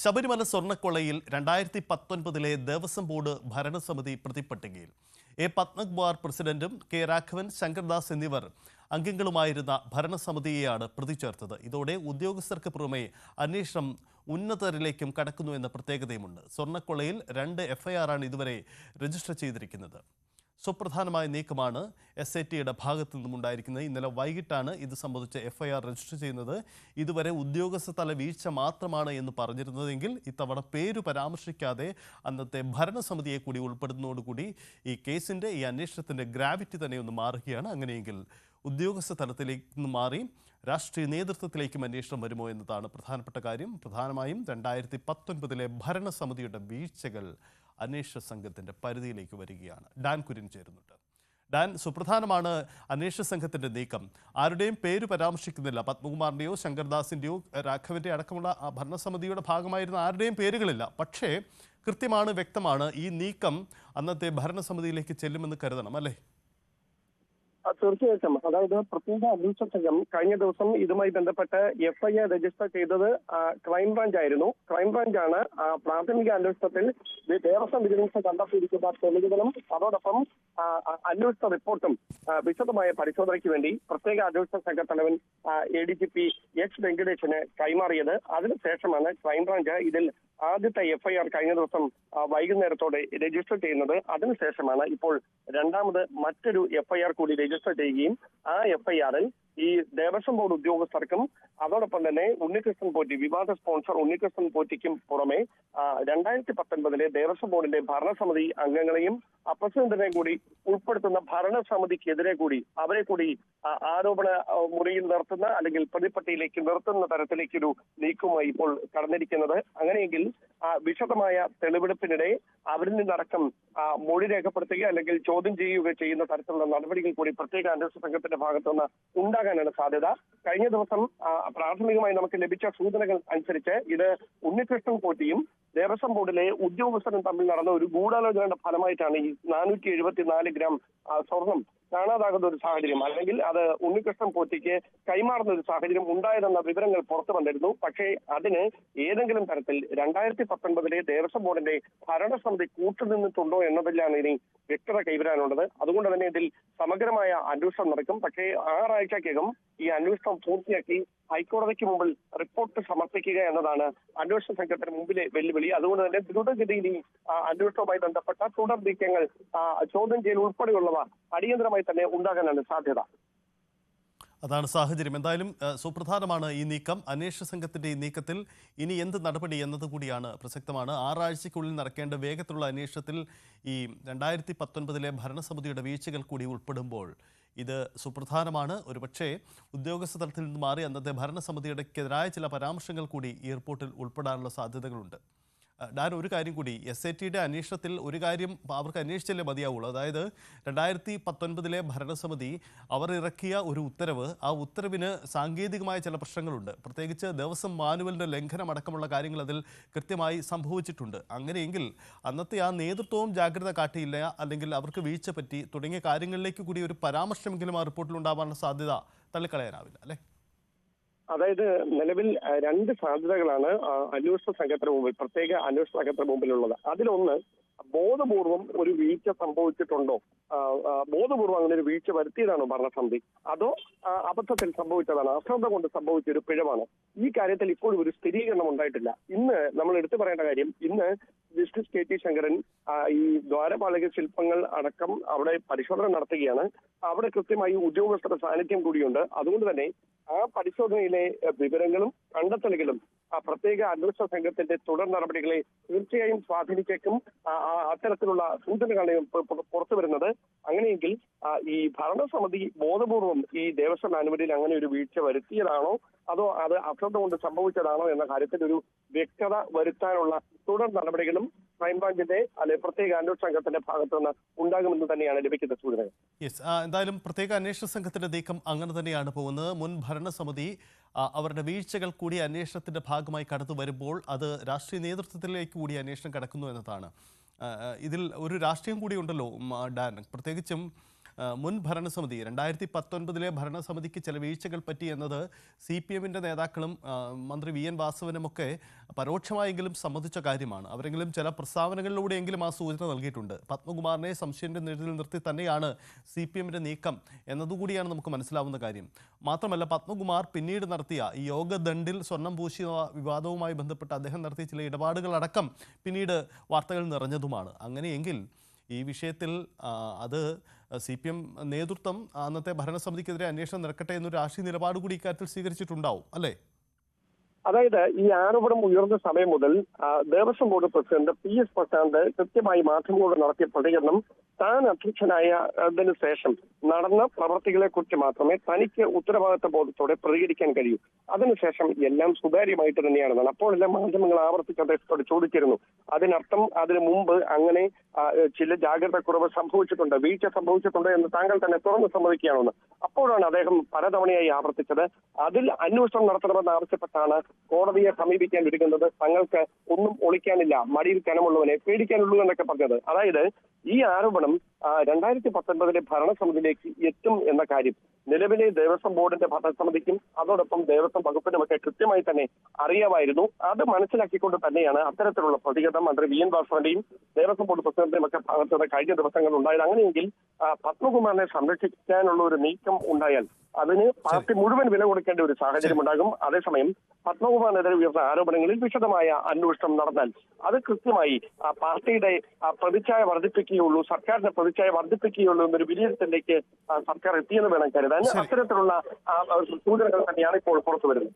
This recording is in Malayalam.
ശബരിമല സ്വർണക്കൊളയിൽ രണ്ടായിരത്തി പത്തൊൻപതിലെ ദേവസ്വം ബോർഡ് ഭരണസമിതി പ്രതിപ്പട്ടികയിൽ. എ പത്മകുമാർ പ്രസിഡന്റും കെ രാഘവൻ ശങ്കർദാസ് എന്നിവർ അംഗങ്ങളുമായിരുന്ന ഭരണസമിതിയെയാണ് പ്രതി ചേർത്തത് ഇതോടെ ഉദ്യോഗസ്ഥർക്ക് പുറമെ അന്വേഷണം ഉന്നതരിലേക്കും കടക്കുന്നു എന്ന പ്രത്യേകതയുമുണ്ട്. സ്വർണക്കൊളയിൽ രണ്ട് ആണ് ഇതുവരെ രജിസ്റ്റർ ചെയ്തിരിക്കുന്നത്. സുപ്രധാനമായ നീക്കമാണ് എസ് ഐ ടിയുടെ ഭാഗത്തു നിന്നുമുണ്ടായിരിക്കുന്നത് ഇന്നലെ വൈകിട്ടാണ് ഇത് സംബന്ധിച്ച് എഫ്ഐആർ രജിസ്റ്റർ ചെയ്യുന്നത്. ഇതുവരെ ഉദ്യോഗസ്ഥ തല വീഴ്ച മാത്രമാണ് എന്ന് പറഞ്ഞിരുന്നതെങ്കിൽ ഇത്തവണ പേര് പരാമർശിക്കാതെ അന്നത്തെ ഭരണസമിതിയെ കൂടി ഉൾപ്പെടുന്നതോടുകൂടി ഈ കേസിന്റെ ഈ അന്വേഷണത്തിന്റെ ഗ്രാവിറ്റി തന്നെ ഒന്ന് മാറുകയാണ്. അങ്ങനെയെങ്കിൽ ഉദ്യോഗസ്ഥ തലത്തിലേക്ക് മാറി രാഷ്ട്രീയ നേതൃത്വത്തിലേക്കും അന്വേഷണം വരുമോ എന്നതാണ് പ്രധാനപ്പെട്ട കാര്യം. പ്രധാനമായും രണ്ടായിരത്തി പത്തൊൻപതിലെ ഭരണസമിതിയുടെ വീഴ്ചകൾ അന്വേഷണ സംഘത്തിന്റെ പരിധിയിലേക്ക് വരികയാണ്. ഡാൻ കുര്യൻ ചേരുന്നുണ്ട്. ഡാൻ സുപ്രധാനമാണ് അന്വേഷണ സംഘത്തിന്റെ നീക്കം. ആരുടെയും പേര് പരാമർശിക്കുന്നില്ല. പത്മകുമാറിന്റെയോ ശങ്കർദാസിന്റെയോ രാഘവന്റെ അടക്കമുള്ള ഭരണസമിതിയുടെ ഭാഗമായിരുന്ന ആരുടെയും പേരുകളില്ല. പക്ഷേ കൃത്യമാണ് വ്യക്തമാണ് ഈ നീക്കം അന്നത്തെ ഭരണസമിതിയിലേക്ക് ചെല്ലുമെന്ന് കരുതണം അല്ലേ? തീർച്ചയായിട്ടും. അതായത് പ്രത്യേക അന്വേഷണ സംഘം കഴിഞ്ഞ ദിവസം ഇതുമായി ബന്ധപ്പെട്ട് എഫ്ഐആർ രജിസ്റ്റർ ചെയ്തത് ക്രൈം ക്രൈംബ്രാഞ്ച് ആയിരുന്നു. ക്രൈംബ്രാഞ്ചാണ് പ്രാഥമിക അന്വേഷണത്തിൽ ദേവസ്വം വിജിലൻസ് കണ്ടെത്തിയിരിക്കുന്ന തെളിവുകളും അതോടൊപ്പം അന്വേഷണ റിപ്പോർട്ടും വിശദമായ പരിശോധനയ്ക്ക് വേണ്ടി പ്രത്യേക അന്വേഷണ സംഘ തലവൻ A D G P H വെങ്കടേഷിന് കൈമാറിയത്. അതിനുശേഷമാണ് ക്രൈംബ്രാഞ്ച് ഇതിൽ ആദ്യത്തെ എഫ്ഐആർ കഴിഞ്ഞ ദിവസം വൈകുന്നേരത്തോടെ രജിസ്റ്റർ ചെയ്യുന്നത്. അതിനുശേഷമാണ് ഇപ്പോൾ രണ്ടാമത് മറ്റൊരു എഫ്ഐആർ കൂടി രജിസ്റ്റർ ചെയ്യുകയും ആ എഫ്ഐആറിൽ ഈ ദേവസ്വം ബോർഡ് ഉദ്യോഗസ്ഥർക്കും അതോടൊപ്പം തന്നെ ഉണ്ണികൃഷ്ണൻ പോറ്റി വിവാദ സ്പോൺസർ ഉണ്ണികൃഷ്ണൻ പോറ്റിക്കും പുറമെ രണ്ടായിരത്തി പത്തൊൻപതിലെ ദേവസ്വം ബോർഡിന്റെ ഭരണസമിതി അംഗങ്ങളെയും അപ്രസിഡന്റിനെ കൂടി ഉൾപ്പെടുത്തുന്ന ഭരണസമിതിക്കെതിരെ കൂടി അവരെ കൂടി ആരോപണ മുറിയിൽ നിർത്തുന്ന അല്ലെങ്കിൽ പ്രതിപ്പട്ടിയിലേക്ക് നിർത്തുന്ന തരത്തിലേക്കൊരു നീക്കവുമായി ഇപ്പോൾ കടന്നിരിക്കുന്നത്. അങ്ങനെയെങ്കിൽ വിശദമായ തെളിവെടുപ്പിനിടെ അവരിൽ നിന്നടക്കം മൊഴി രേഖപ്പെടുത്തുകയോ അല്ലെങ്കിൽ ചോദ്യം ചെയ്യുകയോ ചെയ്യുന്ന തരത്തിലുള്ള നടപടികൾ കൂടി പ്രത്യേക അന്വേഷണ സംഘത്തിന്റെ ഭാഗത്തുനിന്ന് ഉണ്ടാകാനാണ് സാധ്യത. കഴിഞ്ഞ ദിവസം പ്രാഥമികമായി നമുക്ക് ലഭിച്ച സൂചനകൾ അനുസരിച്ച് ഇത് ഉണ്ണികൃഷ്ണൻ കോട്ടിയും ദേവസ്വം ബോർഡിലെ ഉദ്യോഗസ്ഥരും തമ്മിൽ നടന്ന ഒരു ഗൂഢാലോചനയുടെ ഫലമായിട്ടാണ് ഈ നാനൂറ്റി എഴുപത്തിനാല് ഗ്രാം സ്വർണം കാണാതാകുന്ന ഒരു സാഹചര്യം. അല്ലെങ്കിൽ അത് ഉണ്ണികൃഷ്ണൻ പോറ്റിക്ക് കൈമാറുന്ന ഒരു സാഹചര്യം ഉണ്ടായതെന്ന വിവരങ്ങൾ പുറത്തു വന്നിരുന്നു. പക്ഷേ അതിന് ഏതെങ്കിലും തരത്തിൽ രണ്ടായിരത്തി പത്തൊൻപതിലെ ദേവസ്വം ബോർഡിന്റെ ഭരണസമിതി കൂട്ടുനിന്നിട്ടുണ്ടോ എന്നതിലാണ് ഇനി വ്യക്തത കൈവരാനുള്ളത്. അതുകൊണ്ട് തന്നെ ഇതിൽ സമഗ്രമായ അന്വേഷണം നടക്കും. പക്ഷേ ആറാഴ്ചക്കകം ഈ അന്വേഷണം പൂർത്തിയാക്കി ഹൈക്കോടതിക്ക് മുമ്പിൽ റിപ്പോർട്ട് സമർപ്പിക്കുക എന്നതാണ് അന്വേഷണ സംഘത്തിന് മുമ്പിലെ വെല്ലുവിളി. അതുകൊണ്ട് തന്നെ ദ്രുതഗതിയിൽ അന്വേഷണവുമായി ബന്ധപ്പെട്ട തുടർ നീക്കങ്ങൾ ചോദ്യം ചെയ്യൽ ഉൾപ്പെടെയുള്ളവ അടിയന്തരമായി തന്നെ ഉണ്ടാകാനാണ് സാധ്യത. അതാണ് സാഹചര്യം. എന്തായാലും സുപ്രധാനമാണ് ഈ നീക്കം. അന്വേഷണ സംഘത്തിന്റെ ഈ നീക്കത്തിൽ ഇനി എന്ത് നടപടി എന്നത് കൂടിയാണ് പ്രസക്തമാണ്. ആറാഴ്ചയ്ക്കുള്ളിൽ നടക്കേണ്ട വേഗത്തിലുള്ള അന്വേഷണത്തിൽ ഈ രണ്ടായിരത്തി പത്തൊൻപതിലെ ഭരണസമിതിയുടെ വീഴ്ചകൾ കൂടി ഉൾപ്പെടുമ്പോൾ ഇത് സുപ്രധാനമാണ്. ഒരുപക്ഷെ ഉദ്യോഗസ്ഥ തലത്തിൽ നിന്ന് മാറി അന്നത്തെ ഭരണസമിതിയുടെക്കെതിരായ ചില പരാമർശങ്ങൾ കൂടി ഈ റിപ്പോർട്ടിൽ ഉൾപ്പെടാനുള്ള സാധ്യതകളുണ്ട്. ഡാൻ ഒരു കാര്യം കൂടി. എസ് ഐ ടിയുടെ അന്വേഷണത്തിൽ ഒരു കാര്യം അവർക്ക് അന്വേഷിച്ചല്ലേ മതിയാവുള്ളൂ. അതായത് രണ്ടായിരത്തി പത്തൊൻപതിലെ ഭരണസമിതി അവർ ഇറക്കിയ ഒരു ഉത്തരവ്. ആ ഉത്തരവിന് സാങ്കേതികമായ ചില പ്രശ്നങ്ങളുണ്ട്. പ്രത്യേകിച്ച് ദേവസ്വം മാനുവലിന്റെ ലംഘനം അടക്കമുള്ള കാര്യങ്ങൾ അതിൽ കൃത്യമായി സംഭവിച്ചിട്ടുണ്ട്. അങ്ങനെയെങ്കിൽ അന്നത്തെ ആ നേതൃത്വവും ജാഗ്രത കാട്ടിയില്ല അല്ലെങ്കിൽ അവർക്ക് വീഴ്ച പറ്റി തുടങ്ങിയ കാര്യങ്ങളിലേക്ക് കൂടി ഒരു പരാമർശമെങ്കിലും ആ റിപ്പോർട്ടിൽ ഉണ്ടാവാനുള്ള സാധ്യത തള്ളിക്കളയാനാവില്ല അല്ലേ? അതായത് നിലവിൽ രണ്ട് സാധ്യതകളാണ് അന്വേഷണ സംഘത്തിന് മുമ്പിൽ പ്രത്യേക അന്വേഷണ സംഘത്തിന് മുമ്പിലുള്ളത്. അതിലൊന്ന് ബോധപൂർവം ഒരു വീഴ്ച സംഭവിച്ചിട്ടുണ്ടോ? ബോധപൂർവം അങ്ങനെ ഒരു വീഴ്ച വരുത്തിയതാണോ ഭരണസമിതി? അതോ അബദ്ധത്തിൽ സംഭവിച്ചതാണ് അശ്രദ്ധ കൊണ്ട് സംഭവിച്ച ഒരു പിഴവാണ്? ഈ കാര്യത്തിൽ ഇപ്പോഴും ഒരു സ്ഥിരീകരണം ഉണ്ടായിട്ടില്ല. ഇന്ന് നമ്മൾ എടുത്തു പറയേണ്ട കാര്യം ഇന്ന് ജസ്റ്റിസ് കെ ടി ശങ്കരൻ ഈ ദ്വാരപാലക ശില്പങ്ങൾ അടക്കം അവിടെ പരിശോധന നടത്തുകയാണ്. അവിടെ കൃത്യമായി ഉദ്യോഗസ്ഥരുടെ സാന്നിധ്യം കൂടിയുണ്ട്. അതുകൊണ്ട് തന്നെ ആ പരിശോധനയിലെ വിവരങ്ങളും കണ്ടെത്തലുകളും ആ പ്രത്യേക അന്വേഷണ സംഘത്തിന്റെ തുടർ നടപടികളെ തീർച്ചയായും സ്വാധീനിച്ചേക്കും. അത്തരത്തിലുള്ള സൂചനകളാണ് പുറത്തു വരുന്നത്. അങ്ങനെയെങ്കിൽ ഈ ഭരണസമിതി ബോധപൂർവം ഈ ദേവസ്വം അനുമതിയിൽ അങ്ങനെ ഒരു വീഴ്ച വരുത്തിയതാണോ? അതോ അത് അശ്രദ്ധ കൊണ്ട് സംഭവിച്ചതാണോ എന്ന കാര്യത്തിൽ ഒരു വ്യക്തത വരുത്താനുള്ള തുടർ നടപടികളും ക്രൈംബ്രാഞ്ചിന്റെ അല്ലെ പ്രത്യേക അന്വേഷണ സംഘത്തിന്റെ ഭാഗത്തു നിന്ന് ഉണ്ടാകുമെന്ന് തന്നെയാണ് ലഭിക്കുന്ന സൂചനകൾ. യെസ് എന്തായാലും പ്രത്യേക അന്വേഷണ സംഘത്തിന്റെ നീക്കം അങ്ങനെ തന്നെയാണ് പോകുന്നത്. മുൻ ഭരണസമിതി അവരുടെ വീഴ്ചകൾ കൂടി അന്വേഷണത്തിന്റെ ഭാഗമായി കടന്നു വരുമ്പോൾ അത് രാഷ്ട്രീയ നേതൃത്വത്തിലേക്ക് കൂടി അന്വേഷണം കടക്കുന്നു എന്നതാണ്. ഇതിൽ ഒരു രാഷ്ട്രീയം കൂടി ഉണ്ടല്ലോ ഡാൻ. പ്രത്യേകിച്ചും മുൻ ഭരണസമിതി രണ്ടായിരത്തി പത്തൊൻപതിലെ ഭരണസമിതിക്ക് ചില വീഴ്ചകൾ പറ്റി എന്നത് സി പി എമ്മിന്റെ നേതാക്കളും മന്ത്രി വി എൻ വാസവനുമൊക്കെ പരോക്ഷമായെങ്കിലും സമ്മതിച്ച കാര്യമാണ്. അവരെങ്കിലും ചില പ്രസ്താവനകളിലൂടെയെങ്കിലും ആ സൂചന നൽകിയിട്ടുണ്ട്. പത്മകുമാറിനെ സംശയത്തിന്റെ നിഴലിൽ നിർത്തി തന്നെയാണ് സി പി എമ്മിന്റെ നീക്കം എന്നതുകൂടിയാണ് നമുക്ക് മനസ്സിലാവുന്ന കാര്യം. മാത്രമല്ല പത്മകുമാർ പിന്നീട് നടത്തിയ ഈ യോഗദണ്ഡിൽ സ്വർണം പൂശിയ വിവാദവുമായി ബന്ധപ്പെട്ട് അദ്ദേഹം നടത്തിയ ചില ഇടപാടുകളടക്കം പിന്നീട് വാർത്തകൾ നിറഞ്ഞതുമാണ്. അങ്ങനെയെങ്കിൽ ഈ വിഷയത്തിൽ അത് സി പി എം നേതൃത്വം അന്നത്തെ ഭരണസമിതിക്കെതിരെ അന്വേഷണം നടക്കട്ടെ എന്നൊരു രാഷ്ട്രീയ നിലപാട് കൂടി ഇക്കാര്യത്തിൽ സ്വീകരിച്ചിട്ടുണ്ടാവും അല്ലേ? അതായത് ഈ ആരോപണം ഉയർന്ന സമയം മുതൽ Devaswom board president P S Prasanth കൃത്യമായി മാധ്യമങ്ങളോട് നടത്തിയ പ്രതികരണം താൻ അധ്യക്ഷനായ അതിനു ശേഷം നടന്ന പ്രവർത്തികളെ കുറിച്ച് മാത്രമേ തനിക്ക് ഉത്തരവാദിത്ത ബോധത്തോടെ പ്രതികരിക്കാൻ കഴിയൂ. അതിനുശേഷം എല്ലാം സുതാര്യമായിട്ട് തന്നെയാണ് അപ്പോഴെല്ലാം മാധ്യമങ്ങൾ ആവർത്തിച്ച് അദ്ദേഹത്തോട് ചോദിച്ചിരുന്നു. അതിനർത്ഥം അതിനു മുമ്പ് അങ്ങനെ ചില ജാഗ്രത കുറവ് സംഭവിച്ചിട്ടുണ്ട് വീഴ്ച സംഭവിച്ചിട്ടുണ്ട് എന്ന് താങ്കൾ തന്നെ തുറന്നു സമ്മതിക്കുകയാണെന്ന്. അപ്പോഴാണ് അദ്ദേഹം പലതവണയായി ആവർത്തിച്ചത്. അതിൽ അന്വേഷണം നടത്തണമെന്ന് ആവശ്യപ്പെട്ടാണ് കോടതിയെ സമീപിക്കാൻ ഒരുങ്ങുന്നത്. തങ്ങൾക്ക് ഒന്നും ഒളിക്കാനില്ല. മടിയിൽ കനമുള്ളവനെ പേടിക്കാനുള്ളൂ എന്നൊക്കെ പറഞ്ഞത്. അതായത് ഈ ആരോപണം രണ്ടായിരത്തി പത്തൊൻപതിലെ ഭരണസമിതിയിലേക്ക് എത്തും എന്ന കാര്യം നിലവിലെ ദേവസ്വം ബോർഡിന്റെ ഭരണസമിതിക്കും അതോടൊപ്പം ദേവസ്വം വകുപ്പിനുമൊക്കെ കൃത്യമായി തന്നെ അറിയാമായിരുന്നു. അത് മനസ്സിലാക്കിക്കൊണ്ട് തന്നെയാണ് അത്തരത്തിലുള്ള പ്രതികരണം മന്ത്രി വി എൻ വാസവന്റെയും ദേവസ്വം ബോർഡ് പ്രസിഡന്റിന്റെയും ഒക്കെ ഭാഗത്തുനിന്ന് കഴിഞ്ഞ ദിവസങ്ങൾ ഉണ്ടായത്. അങ്ങനെയെങ്കിൽ പത്മകുമാറിനെ സംരക്ഷിക്കാനുള്ള ഒരു നീക്കം ഉണ്ടായാൽ അതിന് പാർട്ടി മുഴുവൻ വില കൊടുക്കേണ്ട ഒരു സാഹചര്യം ഉണ്ടാകും. അതേസമയം പത്മകുമാറിനെതിരെ ഉയർന്ന ആരോപണങ്ങളിൽ വിശദമായ അന്വേഷണം നടന്നാൽ അത് കൃത്യമായി പാർട്ടിയുടെ പ്രതിച്ഛായ വർദ്ധിപ്പിക്കുകയുള്ളൂ സർക്കാരിന്റെ പ്രതിച്ഛായ വർദ്ധിപ്പിക്കുകയുള്ളൂ എന്നൊരു വിലയിരുത്തലിലേക്ക് സർക്കാർ എത്തിയെന്ന് വേണം കരുതാൻ. അത്തരത്തിലുള്ള സൂചനകൾ തന്നെയാണ് ഇപ്പോൾ പുറത്തു വരുന്നത്.